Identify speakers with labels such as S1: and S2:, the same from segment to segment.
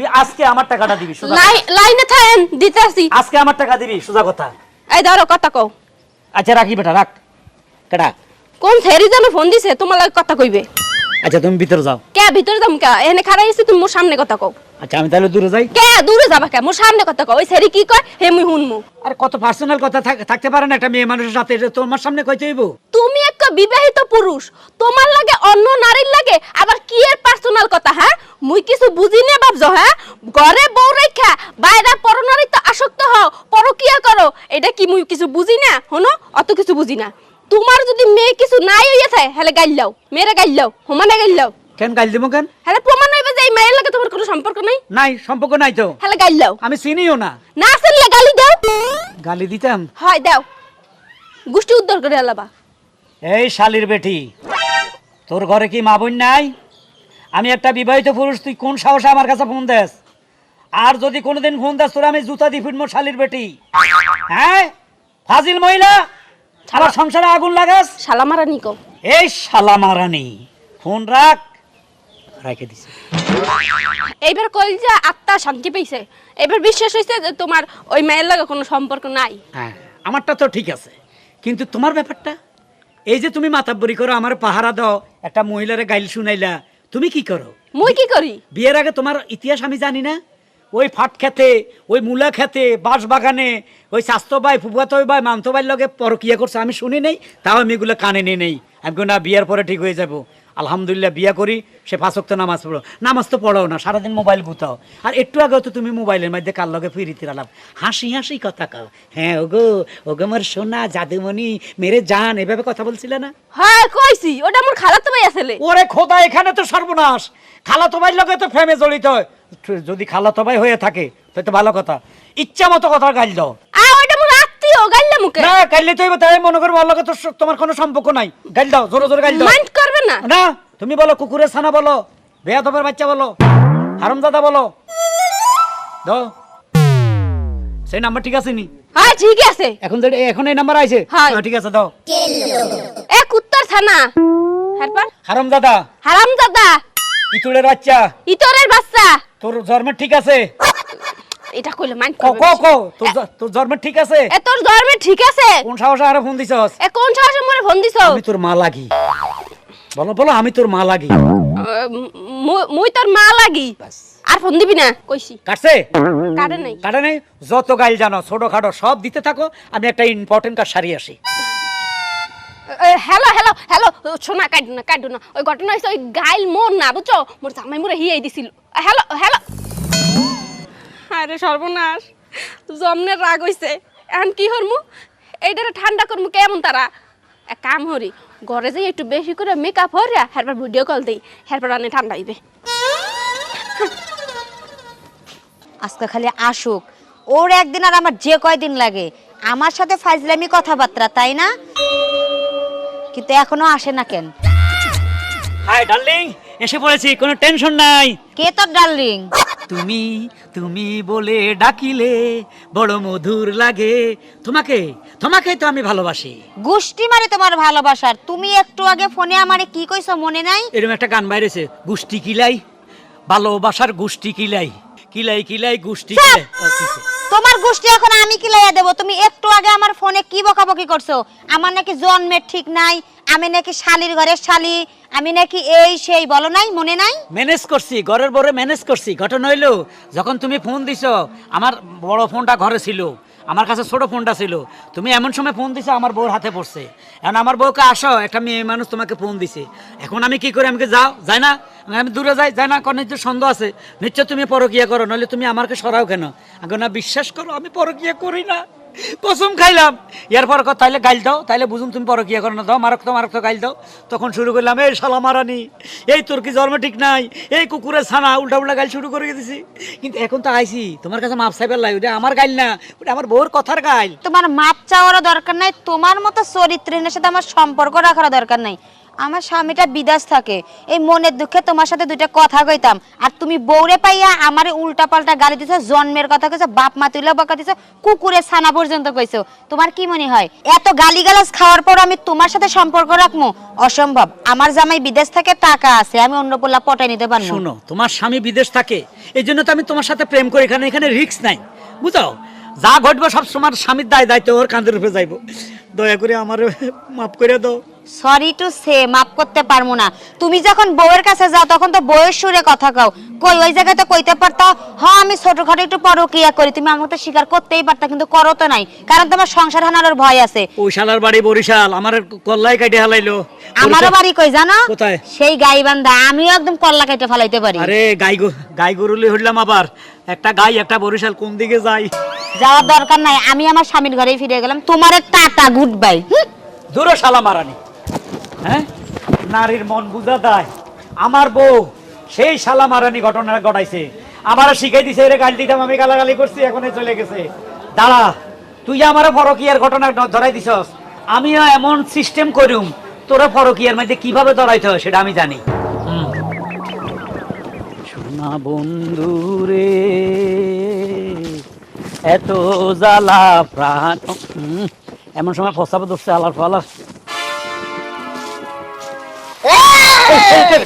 S1: তুই আজকে আমার টাকাটা দিবি
S2: লাইনে থাকেন দিতেছি।
S1: আজকে আমার টাকা দিবি সোজা কথা।
S2: এই ধরো কথা কও।
S1: আচ্ছা রাখি বেটা রাখ। কেডা?
S2: কোন থেরি যেন ফোন দিছে তোমার লাগে কথা কইবে।
S1: আচ্ছা তুমি ভিতরে যাও।
S2: কে ভিতরে যাম কে? এনে খারাই আছি তুমি মোর সামনে কথা কও।
S1: আচ্ছা আমি তাহলে দূরে যাই?
S2: কে দূরে যাবা কে? মোর সামনে কথা কও। ওই থেরি কি কয়? হে মুই হুনমু
S1: আর কত পার্সোনাল কথা থাকতে পারে না একটা মেয়ে মানুষের সাথে তোমার সামনে কইতে হইব।
S2: তুমি বিবাহিত পুরুষ। তোমার লাগে অন্য নারীর লাগে আবার কি এর পার্সোনাল কথা হ্যাঁ? মুই কিছু বুঝি না ভাবছ হ্যাঁ? ঘরে বউ রেখা বাইরে পরনারীতে আসক্ত হও পরকিয়া করো। এটা কি মুই কিছু বুঝি না? হনো অত কিছু বুঝি না। তোমার যদি মেয়ে কিছু নাই হইয়া থাকে হেলে গাইলাও মেয়েরা গাইলাও হুমানে গাইলাও
S1: কেন গাইল দিব কেন?
S2: হেলে প্রমাণ হইবে যে এই মেয়ের লাগে তোমার কোনো সম্পর্ক নাই?
S1: নাই সম্পর্ক নাই তো।
S2: হেলে গাইলাও
S1: আমি চিনিও না।
S2: না চিনলে গালি দাও।
S1: গালি দিতাম।
S2: হয় দাও। গোষ্ঠী উদ্ধার করে আলাবা।
S1: এই শালির বেটি তোর ঘরে কি মা বোন নাই? আমি একটা বিবাহিত পুরুষ তুই কোন সাহসে আমার কাছে ফোন দেস? আর যদি কোনোদিন ফোন দেস তোর আমি জুতা দিয়ে ফিরবো শালির বেটি। হ্যাঁ? ফাজিল মহিলা আমার সংসারে আগুন লাগাস?
S2: শালামারা নিকো
S1: এই শালা মারানি ফোন রাখ। রাখে দিছি।
S2: এইবার কইল যে আত্মা শান্তি পেয়েছে এবার বিশ্বাস হয়েছে যে তোমার ওই মেয়ের লাগে কোনো সম্পর্ক নাই।
S1: হ্যাঁ আমারটা তো ঠিক আছে। কিন্তু তোমার ব্যাপারটা? এই যে তুমি মাতাব্বরি করো আমার পাহারা দাও একটা মহিলারে গাইল শুনাইলা তুমি কি করো?
S2: মুই কি করি?
S1: বিয়ের আগে তোমার ইতিহাস আমি জানি না? ওই ফাট খেতে ওই মূলা খেতে বাঁশ বাগানে ওই স্বাস্থ্য ভাই ফুফাতো ভাই মামতো ভাইয়ের লগে পরকিয়া করছে আমি শুনি নেই তাও আমি এগুলো কানে নিয়ে নেই। আমি না বিয়ের পরে ঠিক হয়ে যাব। আলহামদুলিল্লাহ বিয়া করি সে ফাঁসক্ত নামাজ পড়ো। নামাজ তো পড়াও না সারাদিন মোবাইল গুতাও। আর একটু আগে তো তুমি মোবাইলের মধ্যে কার লগে ফিরিতে রালাম হাসি হাসি কথা কাও। হ্যাঁ ওগো ওগো আমার সোনা জাদুমণি মেরে জান এভাবে কথা বলছিলে না?
S2: হ্যাঁ কইছি ওটা আমার খালাতো ভাই আসলে।
S1: ওরে খোদা এখানে তো সর্বনাশ। খালাতো ভাইয়ের লগে তো ফেমে জড়িত। যদি খালাতো ভাই হয়ে থাকে তাই তো ভালো কথা। ইচ্ছা মতো কথা গাইল দাও।
S2: আ ওটা মোর আত্মীয় গাইলা মুখে?
S1: না গাইলে তো তাই মনে করব ওর লগে তো তোমার কোনো সম্পর্ক নাই। গাইল দাও জোরে জোরে গাইল দাও।
S2: মাইন্ড না।
S1: না তুমি বলো কুকুরের ছানা বলো বেয়াদবের বাচ্চা বলো হারামজাদা বলো। দাও সেই নাম্বার ঠিক আছে নি?
S2: হ্যাঁ ঠিক আছে।
S1: এখন যে এখন এই নাম্বার আছে
S2: হ্যাঁ।
S1: ঠিক আছে দাও
S2: এ কুত্তার ছানা। হ্যারপার
S1: হারামজাদা।
S2: হারাম দাদা
S1: ইতুড়ের বাচ্চা।
S2: ইতরের বাচ্চা।
S1: তোর জন্মের ঠিক আছে?
S2: এটা কইলে মাইন্ড
S1: ক
S2: করবে
S1: ক। ক তোর তোর জন্মের ঠিক আছে?
S2: এ তোর ধর্মে ঠিক আছে।
S1: কোন সাহসে আরে ফোন দিছস?
S2: এ কোন সাহসে মোরে ফোন দিছো
S1: আমি তোর মা লাগি। বলো বলো আমি তোর মা লাগি।
S2: মুই তোর মা লাগি। আর ফোন দিবি না? কইছি।
S1: কাটছে?
S2: কাটে নাই।
S1: কাটে নেই? যত গাইল জানো ছোট খাটো সব দিতে থাকো আমি একটা ইম্পর্টেন্ট কাজ সারি আসি।
S2: হ্যালো হ্যালো হ্যালো শোনা কাটু না কাটু না। ওই ঘটনা হয়েছে ওই গাইল মোর না বুঝছ? মোর জামাই মোরে হিয়াই দিছিল। Hello hello. আরে সর্বনাশ জমনের রাগ হইছে। এখন কি হরমু এইটারে ঠান্ডা করমু কেমন তারা? এক কাম হরি ঘরে যাই একটু বেশি করে মেকআপ হরিয়া হেরবার ভিডিও কল দেই হেরবার আনে ঠান্ডা হইবে।
S3: আজকে খালি আসুক ওর একদিন আর আমার যে কয়দিন লাগে আমার সাথে ফাইজলামি কথাবার্তা তাই না? কিন্তু এখনও আসে না কেন?
S1: হাই ডার্লিং এসে পড়েছি কোনো টেনশন নাই।
S3: কে তোর ডার্লিং?
S1: তুমি তুমি বলে ডাকিলে বড় মধুর লাগে। তোমাকে তোমাকেই তো আমি ভালোবাসি।
S3: গোষ্ঠী মারে তোমার ভালোবাসার। তুমি একটু আগে ফোনে আমারে কি কইছো মনে নাই?
S1: এরকম একটা গান বাইরেছে গুষ্টি কিলাই ভালোবাসার গুষ্টি কিলাই। কিলাই কিলাই গুষ্টি! কিলাই। ও?
S3: তোমার গোষ্ঠী এখন আমি কি লাইয়া দেবো। তুমি একটু আগে আমার ফোনে কি বকাবকি করছ? আমার নাকি জন্মের ঠিক নাই আমি নাকি শালির ঘরের শালি, আমি নাকি এই সেই, বলো নাই, মনে নাই?
S1: ম্যানেজ করছি, ঘরের বড় ম্যানেজ করছি। ঘটনা হইল, যখন তুমি ফোন দিছো, আমার বড় ফোনটা ঘরে ছিল, আমার কাছে ছোট ফোনটা ছিল, তুমি এমন সময় ফোন দিছো, আমার বউর হাতে পড়ছে। এখন আমার বউকে আসো, একটা মেয়ে মানুষ তোমাকে ফোন দিছে। এখন আমি কি করি আমাকে যাও? যাই না? আমি দূরে যাই যাই না? কারণ সন্দেহ আছে, নিশ্চয় তুমি পরকিয়া করো, নইলে তুমি আমাকে সরাও কেন? আগে না বিশ্বাস করো, আমি পরকিয়া করি না। কসম খাইলাম। এরপর তাইলে গাইল দাও, তাইলে বুঝুন তুমি পরকিয়া করো না দাও, মারক তো মারক তো গাইল দাও। তখন শুরু করলাম, এই শালা মারানি, এই তোর কি জন্ম ঠিক নাই, এই কুকুরের ছানা উল্টা উল্টা গাইল শুরু করে দিছি। কিন্তু এখন তো আইছি, তোমার কাছে মাপ সাইবার লাই ওটা আমার গাইল না, ওটা আমার বউর কথার গাইল।
S3: তোমার মাপ চাওয়ারও দরকার নাই, তোমার মতো চরিত্রের সাথে আমার সম্পর্ক রাখার দরকার নাই। আমার স্বামীটা বিদেশ থাকে। এই মনের দুঃখে তোমার সাথে দুইটা কথা কইতাম। আর তুমি বউরে পাইয়া আমার উল্টা পাল্টা গালি দিছো, জন্মের কথা কইছো, বাপ মা তুইলা বকা দিছো, কুকুরের ছানা পর্যন্ত কইছো। তোমার কি মনে হয়? এত গালি গালিগালাজ খাওয়ার পর আমি তোমার সাথে সম্পর্ক রাখব অসম্ভব। আমার জামাই বিদেশ থেকে, টাকা আছে, আমি অন্য পোলা পটাই নিতে পারব
S1: শোনো, তোমার স্বামী বিদেশ থাকে, এই জন্য তো আমি তোমার সাথে প্রেম করি এখানে এখানে রিস্ক নাই। বুঝো যা ঘটবে সব তোমার স্বামীর দায়, দায়িত্ব ওর কাঁধের উপরে যাইব। দয়া করে আমার মাফ করে দাও।
S3: সরি টু সে মাপ করতে পারব না। তুমি যখন বউয়ের কাছে যাও তখন তো বউয়ের সুরে কথা কও। কই ওই জায়গায় তো কইতে পারতা? হ্যাঁ আমি ছোটখাটো একটু পরকিয়া করি। তুমি আমাকে তো স্বীকার করতেই পারতা কিন্তু করো তো নাই। কারণ তোমার সংসার হানানোর ভয় আছে।
S1: ওই শালার বাড়ি বরিশাল আমার কল্লাই কাটে হালাইলো।
S3: আমারও বাড়ি কই জানো?
S1: কোথায়?
S3: সেই গাইবান্ধা। আমিও একদম কল্লা কেটে ফেলাইতে পারি।
S1: আরে গাই গাই গরুলি হইলাম আবার। একটা গাই একটা বরিশাল কোন দিকে যাই?
S3: যাওয়ার দরকার নাই। আমি আমার স্বামীর ঘরেই ফিরে গেলাম। তোমার টাটা গুড
S1: দূরে শালা মারানি। হ্যাঁ? নারীর মন বুঝা দেয় আমার বউ, সেই শালা মারানি ঘটনা ঘটাইছে। শিখাই দিছে গাল দিতাম, আমি গালাগালি করছি এখন চলে গেছে। দাঁড়া, তুই ফরকিয়ার ঘটনা ধরাই দিছস, আমিও এমন সিস্টেম করুম, তোরা ফরকিয়ার মধ্যে কীভাবে ধরাইতে হয় সেটা আমি জানি। সোনা বন্ধু রে এত জ্বালা প্রাণ এমন সময় ফসাবে ধরছে আলার ফালার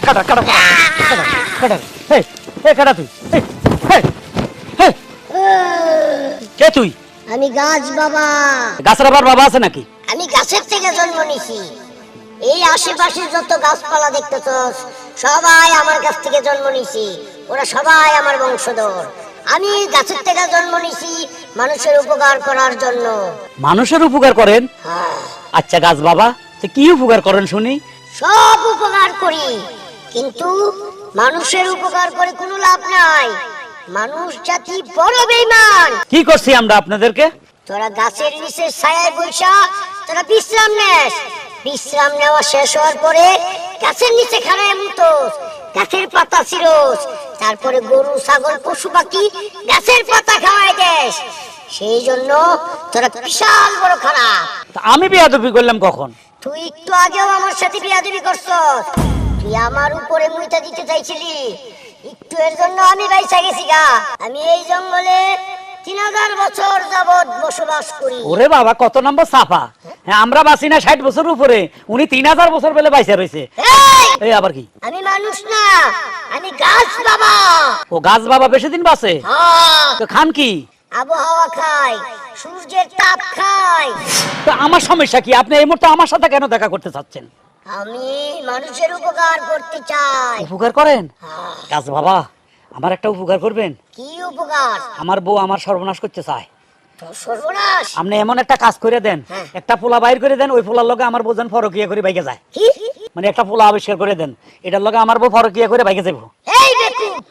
S1: কাটা, কাটা, কাটা, কাটা, তুই। কে তুই?
S4: আমি গাছ বাবা।
S1: গাছের আবার বাবা আছে নাকি?
S4: আমি গাছের থেকে জন্ম নিছি। এই আশেপাশে যত গাছপালা দেখতেছস সবাই আমার কাছ থেকে জন্ম নিছি। ওরা সবাই আমার বংশধর। আমি গাছের থেকে জন্ম নিছি মানুষের উপকার করার জন্য।
S1: মানুষের উপকার করেন?
S4: হ্যাঁ,
S1: আচ্ছা গাছ বাবা তো কি উপকার করেন শুনি?
S4: সব উপকার করি কিন্তু মানুষের উপকার করে কোনো লাভ নাই। মানুষ জাতি বড় বেইমান
S1: কি করছি আমরা আপনাদেরকে?
S4: তোরা গাছের নিচে ছায়ায় বৈশা তোরা বিশ্রাম নেস। বিশ্রাম নেওয়া শেষ হওয়ার পরে গাছের নিচে খাড়ায় মুতোস গাছের পাতা ছিরোস তারপরে গরু ছাগল পশু পাখি গাছের পাতা খাওয়াই দেশ। সেই জন্য তোরা বিশাল বড় খারাপ
S1: আমি বিয়াদবি করলাম কখন?
S4: তুই একটু আগেও আমার সাথে বিয়াদবি করছস। তুই আমার উপরে মুইতা দিতে চাইছিলি। একটু এর জন্য আমি বাইসা গেছি গা। আমি এই জঙ্গলে তিন হাজার বছর যাবৎ বসবাস করি।
S1: ওরে বাবা কত নম্বর সাফা? হ্যাঁ আমরা বাঁচি না ষাট বছর উপরে। উনি তিন হাজার বছর পেলে বাইসে রয়েছে
S4: এই!
S1: এই আবার কি?
S4: আমি মানুষ না আমি গাছ বাবা।
S1: ও গাছ বাবা বেশি দিন বাঁচে?
S4: হ্যাঁ,
S1: তো খান কি?
S4: আবহাওয়া খাই সূর্যের তাপ খাই।
S1: তো আমার সমস্যা কি? আপনি এই মুহূর্তে আমার সাথে কেন দেখা করতে চাচ্ছেন?
S4: আমি মানুষের উপকার করতে চাই।
S1: উপকার করেন?
S4: হ্যাঁ,
S1: গাছ বাবা আমার একটা উপকার করবেন?
S4: কি উপকার?
S1: আমার বউ আমার সর্বনাশ করতে চায়।
S4: সর্বনাশ?
S1: আপনি এমন একটা কাজ করে দেন
S4: হ্যাঁ।
S1: একটা পোলা বাইর করে দেন ওই পোলার লগে আমার বউ যেন ফরকিয়া করে বাইকে যায়। মানে একটা পোলা আবিষ্কার করে দেন এটার লগে আমার বউ ফরকিয়া করে বাইকে যাব
S4: এই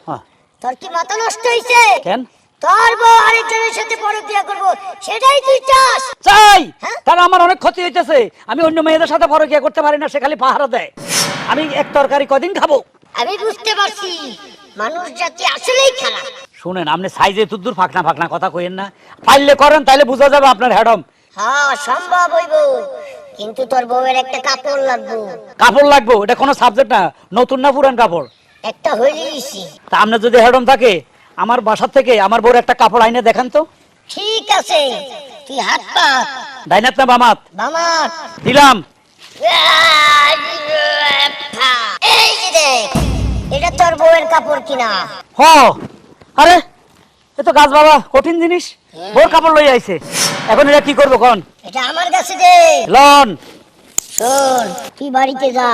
S1: হ্যাঁ।
S4: তোর কি মাথা নষ্ট হয়েছে
S1: কেন?
S4: তোর আরেকজনের সাথে পরকিয়া করব সেটাই তুই চাস।
S1: চাই?
S4: হ্যাঁ?
S1: আমার অনেক ক্ষতি হইতেছে? আমি অন্য মেয়েদের সাথে ফরকিয়া করতে পারি না সে খালি পাহারা দেয়। আমি এক তরকারি কদিন খাব?
S4: আমি বুঝতে পারছি মানুষ জাতি আসলেই খারাপ।
S1: শুনেন আপনি সাইজে তুদ্দুর ফাঁকনা ফাঁকনা কথা কইেন না। পারলে করেন তাহলে বোঝা যাবে আপনার হ্যাডম।
S4: হ্যাঁ সম্ভব হইব। কিন্তু তোর বউয়ের একটা কাপড় লাগবো।
S1: কাপড় লাগবো? এটা কোনো সাবজেক্ট না। নতুন না পুরান কাপড়?
S4: একটা
S1: তা আপনার যদি হ্যাডম থাকে আমার বাসার থেকে আমার বউর একটা কাপড় আইনে দেখান তো।
S4: ঠিক আছে। তুই হাত পাত
S1: ডাইনাত না বামাত।
S4: বামাত।
S1: দিলাম।
S4: এই যে দেখ এটা তোর বউয়ের কাপড় কিনা।
S1: হ। আরে এ তো গাছ বাবা কঠিন জিনিস। বউর কাপড় লই আইছে। এখন এটা কি করব কোন?
S4: এটা আমার কাছে দে।
S1: লন।
S4: শোন তুই বাড়িতে যা।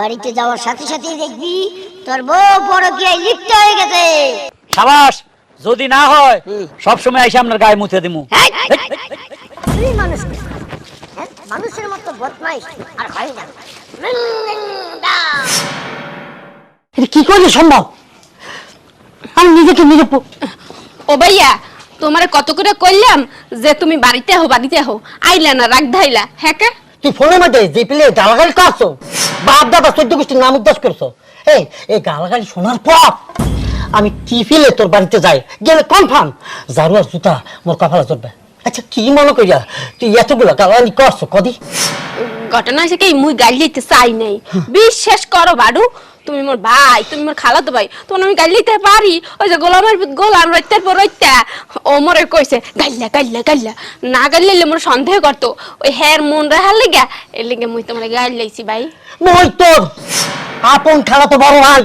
S4: বাড়িতে যাওয়ার সাথে সাথেই দেখবি তোর বউ কি লিপ্ত হয়ে গেছে।
S1: সাবাস যদি না হয় সব সময় আইসা আপনার গায়ে মুছে দিমু।
S4: হেই, তুই মানুষ মানুষের মতো বদমাইশ আর হয় না।
S5: কি করে সম্ভব? আমি নিজেকে নিজে
S2: ও ভাইয়া তোমারে কত করে কইলাম যে তুমি বাড়িতে হো বাড়িতে হো আইলা না রাগ ধাইলা হ্যাঁ কে?
S5: তুই ফোনের মধ্যে যে পেলে গালাগালি কাটছো বাপ দাদা চোদ্দ গোষ্ঠীর নাম উদ্দেশ করছ। এই এই গালাগালি শোনার পর আমি টিফিলে তোর বাড়িতে যাই? গেলে কনফার্ম জারু আর জুতা মোর কপালে চলবে আচ্ছা কি মনে করিয়া? তুই এতগুলো গালাগালি করছ কদি?
S2: ঘটনা হয়েছে কি মুই গাড়ি দিতে চাই নাই। বিশ্বাস করো বাড়ু তুমি মোর ভাই তুমি মোর খালাতো ভাই তোমার আমি গাড়ি দিতে পারি। ওই যে গোলামের গোলাম রইতার পর রইতা ও মরে কইছে গাইলা গাইলা গাইলা। না গাইলে মোর সন্দেহ করতো। ওই হের মন রাহার লেগা এর লেগে মুই তোমার গাড়ি লাইছি ভাই।
S5: মই তোর আপন খেলা তো বড় ভাই।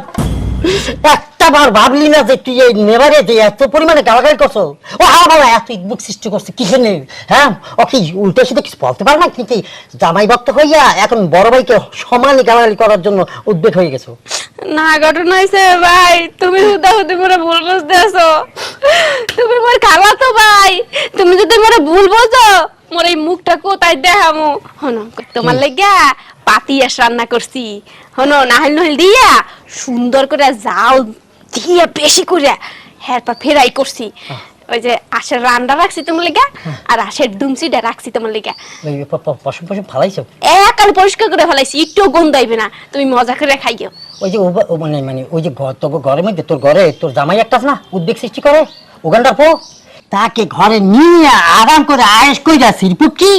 S5: একটা বার ভাবলি না যে তুই এই নেবারে যে এত পরিমাণে গালাগালি করছ? ও হা বাবা এত বুক সৃষ্টি করছে কি জন্য হ্যাঁ? ও কি উল্টো সিধে কিছু বলতে পারে না? কিন্তু জামাই ভক্ত হইয়া এখন বড় ভাইকে সমানে গালাগালি করার জন্য উদ্বেগ হয়ে গেছো?
S2: না ঘটনা হয়েছে ভাই তুমি হুদা হুদি মোরে ভুল বুঝতে আছো তুমি মোর খালা তো ভাই তুমি যদি মোরে ভুল বোঝো মোর এই মুখটা কোথায় দেখামু? হনো তোমার লাগিয়া পাতিয়াস রান্না করছি। হনো নাহল নহল দিয়া সুন্দর করে যাও দিয়া বেশি করে হ্যাঁ পর ফেরাই করছি। ওই যে আশের রান্না রাখছি তোমার লেগা আর আশের দুমচিটা রাখছি তোমার লেগা।
S5: প- প- পশম পশম ফালাইছো?
S2: একাল পরিষ্কার করে ফেলাইছি একটু গন্ধাইবে না তুমি মজা করে খাইও।
S5: ওই যে ও- মানে মানে ওই যে ঘর তোর ঘরের মধ্যে তোর ঘরে তোর জামাই একটা না উদ্বেগ সৃষ্টি করে ওখানটার পো। তাকে ঘরে নিয়ে আরাম করে আয়েস কইরা সিরপুকি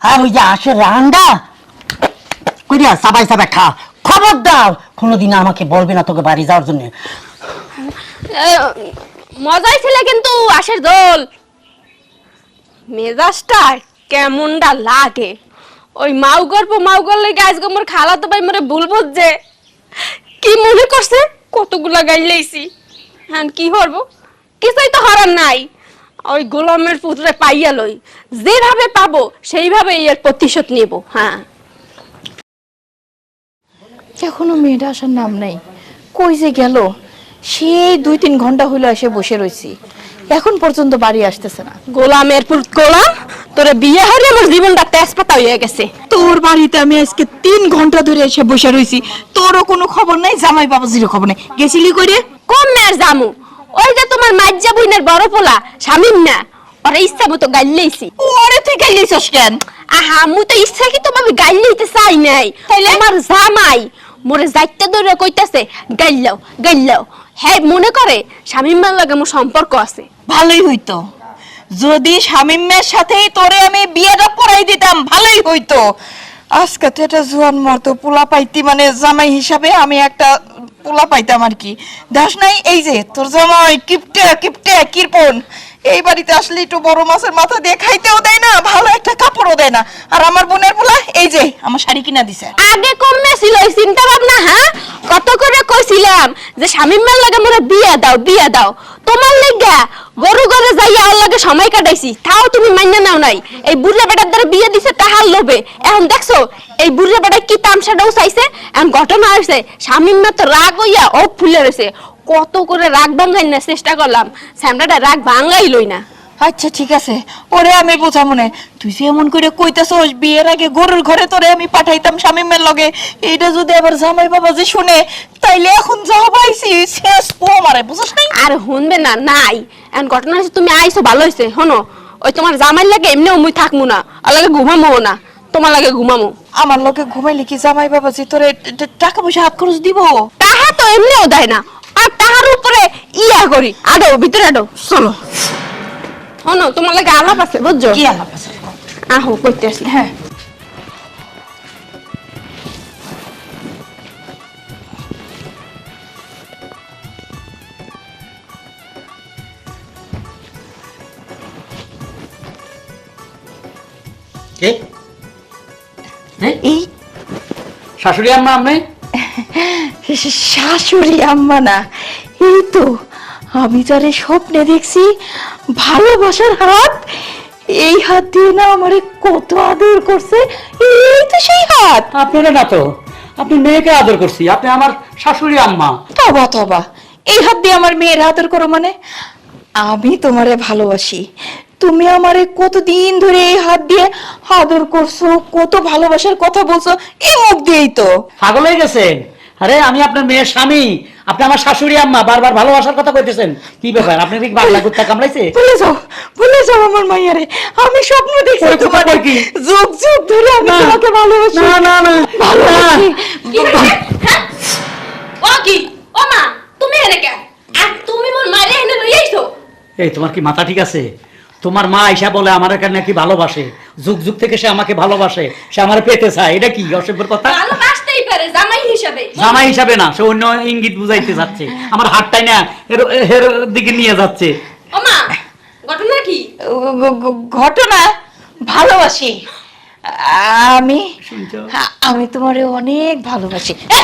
S5: আর ওই যে আসে রান্ডা কইরা সাবাই সাবাই খা। খবর দাও। কোনোদিন আমাকে বলবে না তোকে বাড়ি যাওয়ার জন্য।
S2: মজাই ছিল কিন্তু আশের দোল। মেজাজটা কেমনটা লাগে। ওই মাউ গল্প মাউ গল্লে গাছ গোমর খালা তো ভাই মরে ভুল বুঝছে। কি মনে করছে? কতগুলা গাই লাইছি। হ্যাঁ কি হরব? কিছুই তো হরার নাই। ওই গোলামের পুত্রে পাইয়া লই। যেভাবে পাবো, সেইভাবে এর প্রতিশোধ নেব। হ্যাঁ।
S6: এখনও মেয়েটা আসার নাম নাই। কই যে গেল? সেই দুই তিন ঘণ্টা হইল এসে বসে রইছি। এখন পর্যন্ত বাড়ি আসতেছে না।
S2: গোলামের পুত গোলাম তোরে বিয়ে হলে আমার জীবনটা তেজপাতা হয়ে গেছে।
S6: তোর বাড়িতে আমি আজকে তিন ঘণ্টা ধরে এসে বসে রইছি। তোরও কোনো খবর নাই জামাই বাবাজিরও খবর নাই। গেছিলি কই রে?
S2: কোন মেয়ের জামু? ওই যে তোমার মাজ্জা বইনের বড় পোলা স্বামীর না? ওরা ইচ্ছা মতো গাইলেইছি
S6: ওরে তুই গাইলিছস কেন?
S2: আহা মু তো ইচ্ছা কি তোমাকে গাইলেইতে চাই নাই। তাইলে? আমার জামাই মোরে যাইতে ধরে কইতাছে গাইলাও গাইলাও হে, মনে করে? স্বামীর লাগে মোর সম্পর্ক আছে।
S6: ভালোই হইতো। যদি শামিমের সাথেই তোরে আমি বিয়েটা পড়াই দিতাম, ভালোই হইতো। আজকে তো এটা জোয়ান মারতো পোলা পাইতি মানে জামাই হিসাবে আমি একটা পোলা পাইতাম আর কি। দাস নাই, এই যে তোর জামাই কিপটে কিপটে, কিরপন। এই বাড়িতে আসলে একটু বড় মাছের মাথা দিয়ে খাইতেও দেয় না, ভালো একটা কাপড়ও দেয় না। আর আমার বোনের পোলা, এই যে, আমার শাড়ি কিনা দিছে।
S2: আগে কমে ছিল এই চিন্তা ভাবনা হ্যাঁ? কত করে কইছিলাম যে স্বামীর লাগে মোরে বিয়া দাও বিয়া দাও। তোমার লাগা গরু ঘরে যাইয়া ওর লাগে সময় কাটাইছি, তাও তুমি মান্য নাও নাই। এই বুড়া বেটার দ্বারা বিয়ে দিছে তাহার লোভে। এখন দেখছ এই বুড়া বেটা কি তামসাটাও চাইছে এখন ঘটনা হয়েছে স্বামীর তো রাগ হইয়া ও ফুলে রয়েছে কত করে রাগ ভাঙাই না চেষ্টা করলাম। স্যামরাটা রাগ ভাঙাই লই না।
S6: আচ্ছা ঠিক আছে। ওরে আমি বোঝা মনে তুই যে এমন করে কইতাছস বিয়ের আগে গরুর ঘরে তোরে আমি পাঠাইতাম শামিমের লগে। এইটা যদি আবার জামাই বাবা যে শুনে তাইলে এখন যা পাইছি শেষ পো মারে বুঝছ নাই?
S2: আর শুনবে না নাই। এখন ঘটনা হচ্ছে তুমি আইছো ভালো হয়েছে শোনো ওই তোমার জামাই লাগে এমনিও মুই থাকব না আর লাগে ঘুমামো না। তোমার লাগে ঘুমামো।
S6: আমার লগে ঘুমাইলে কি জামাই বাবা যে তোরে টাকা পয়সা হাত খরচ দিব?
S2: তাহা তো এমনিও দেয় না। আর তাহার উপরে ইয়া করি। আডো ভিতরে আডো চলো। শোনো তোমার লাগে আলাপ আছে বুঝছ?
S6: কি আলাপ আছে?
S2: আহো করতে আসি।
S6: হ্যাঁ।
S1: কে?
S6: এই
S1: শাশুড়ি আম্মা আমি
S6: শাশুড়ি আম্মা না এই তো আমি যারে স্বপ্নে দেখছি ভালোবাসার হাত এই হাত দিয়ে না আমারে কত আদর করছে এই তো সেই হাত।
S1: আপনারা না তো আপনি মেয়েকে আদর করছি আপনি আমার শাশুড়ি আম্মা।
S6: তবা তবা এই হাত দিয়ে আমার মেয়ের আদর করো মানে আমি তোমারে ভালোবাসি তুমি আমারে কতদিন ধরে এই হাত দিয়ে আদর করছ কত ভালোবাসার কথা বলছো এই মুখ দিয়েই তো।
S1: পাগল হয়ে গেছেন? আরে আমি আপনার মেয়ের স্বামী। আপনি আমার শাশুড়ি আম্মা বারবার ভালোবাসার কথা কইতেছেন। কি ব্যাপার আপনি কি বাংলা কুত্তা কামড়াইছে?
S6: ভুলে যাও ভুলে যাও আমার মাইয়ারে। আমি স্বপ্ন দেখছি তোমার
S1: কি?
S6: যুগ যুগ ধরে আমি তোমাকে ভালোবাসি।
S1: না না না।
S6: ভালোবাসি।
S2: ও কি? ও মা তুমি এনে কে? আর তুমি মোর মারে এনে লই আইছো
S1: এই তোমার কি মাথা ঠিক আছে? তোমার মা আইসা বলে আমার এখানে নাকি ভালোবাসে? যুগ যুগ থেকে সে আমাকে ভালোবাসে। সে আমার পেতে চায়। এটা কি অসভ্যের কথা?
S2: ভালোবাসতেই পারে জামাই হিসাবে।
S1: জামাই হিসাবে না সে অন্য ইঙ্গিত বুঝাইতে যাচ্ছে। আমার হাতটাই না এর এর দিকে নিয়ে যাচ্ছে।
S2: ওমা ঘটনা কি?
S6: ঘটনা ভালোবাসি। আমি
S1: শুনছো?
S6: হ্যাঁ, আমি তোমারে অনেক ভালোবাসি।
S2: এ,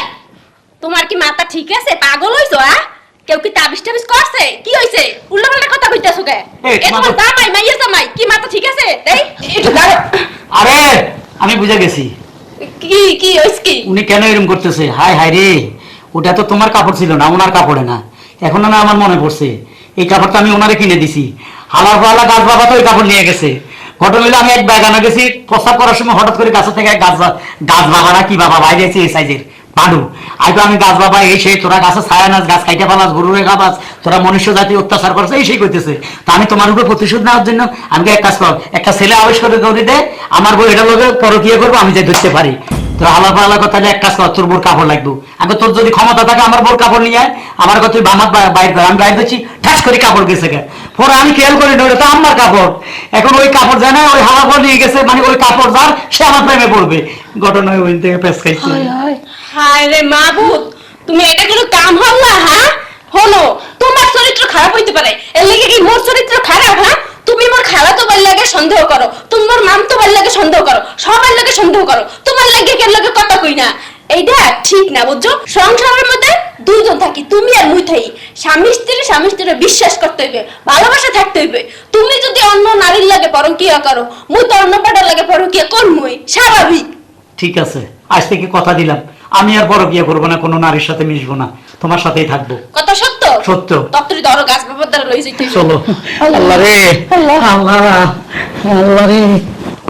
S2: তোমার কি মাথা ঠিক আছে? পাগল হইছো আ কেউ কি তাবিজ টাবিজ করছে? কি হইছে? উল্টো পাল্টা কথা কইতাছো কে?
S1: এই,
S2: এ তোমার জামাই মাইয়া জামাই কি মাথা ঠিক আছে? এই
S1: আরে আমি বুঝে গেছি।
S2: কি কি হইছে কি?
S1: উনি কেন এরকম করতেছে? হাই হাই রে ওটা তো তোমার কাপড় ছিল না ওনার কাপড়ে না। এখন না আমার মনে পড়ছে। এই কাপড়টা আমি ওনারে কিনে দিছি। হালার ফালা গাছ বাবা তো ওই কাপড় নিয়ে গেছে। ঘটনা হইল আমি এক বাগানে গেছি প্রস্তাব করার সময় হঠাৎ করে গাছ থেকে গাছ গাছ বাবা না কি বাবা বাইরে এই সাইজের পাডু। আইতো আমি গাছ বাবা এই সেই তোরা গাছে ছায়া নাচ, গাছ খাইতে পালাস গরুরে খাবাস, তোরা মনুষ্য জাতি অত্যাচার করছে এই সেই করতেছে তা আমি তোমার উপরে প্রতিশোধ নেওয়ার জন্য আমি এক কাজ কর, একটা ছেলে আবিষ্কার করে দে আমার বউ এটা লোকে পরকিয়ে করব, আমি যাই ধরতে পারি। তোর আলাদা আলাদা কথা হলে এক কাজ কর, তোর বোর কাপড় লাগবে। আগে তোর যদি ক্ষমতা থাকে, আমার বোর কাপড় নিয়ে আয়, আমার কথা তুই আমার বাইর কর, আমি বাইর করছি, ঠাস করে কাপড় গেছে গে। পরে আমি খেয়াল করি না তো আমার কাপড়। এখন ওই কাপড় জানে, ওই হাওয়া পর নিয়ে গেছে মানে ওই কাপড় যার, সে আমার প্রেমে পড়বে। ঘটনা ওই থেকে পেস খাইছে।
S2: হায় রে মাবুদ, তুমি এটা কোনো কাম হল না হ্যাঁ? হলো, তোমার চরিত্র খারাপ হইতে পারে। এর লাগে কি মোর চরিত্র খারাপ হ্যাঁ? তুমি মোর খালা তো লাগে, সন্দেহ করো। তুমি মোর মাম তো লাগে, সন্দেহ করো। সবার লাগে সন্দেহ করো। তোমার লাগে কেন লাগে কথা কই না। এইটা ঠিক না, বুঝছ? সংসারের মধ্যে দুইজন থাকি, তুমি আর মুই থাকি। স্বামী স্ত্রী স্বামী স্ত্রী বিশ্বাস করতে হইবে, ভালোবাসা থাকতে হইবে। তুমি যদি অন্য নারীর লাগে পরকিয়া করো, মুই তো অন্য পাটার লাগে পরকিয়া করমুই, স্বাভাবিক।
S1: ঠিক আছে, আজ থেকে কথা দিলাম। আমি আর বড় বিয়ে করব না কোনো নারীর সাথে মিশবো না তোমার সাথেই থাকব।
S2: কত সত্য?
S1: সত্য।
S2: তত্ত্বরি ধরো গাছ বাবার দ্বারা লই যাইতে।
S1: চলো। আল্লাহ। রে আল্লাহ। আল্লাহ রে।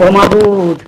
S1: ও মাবুদ।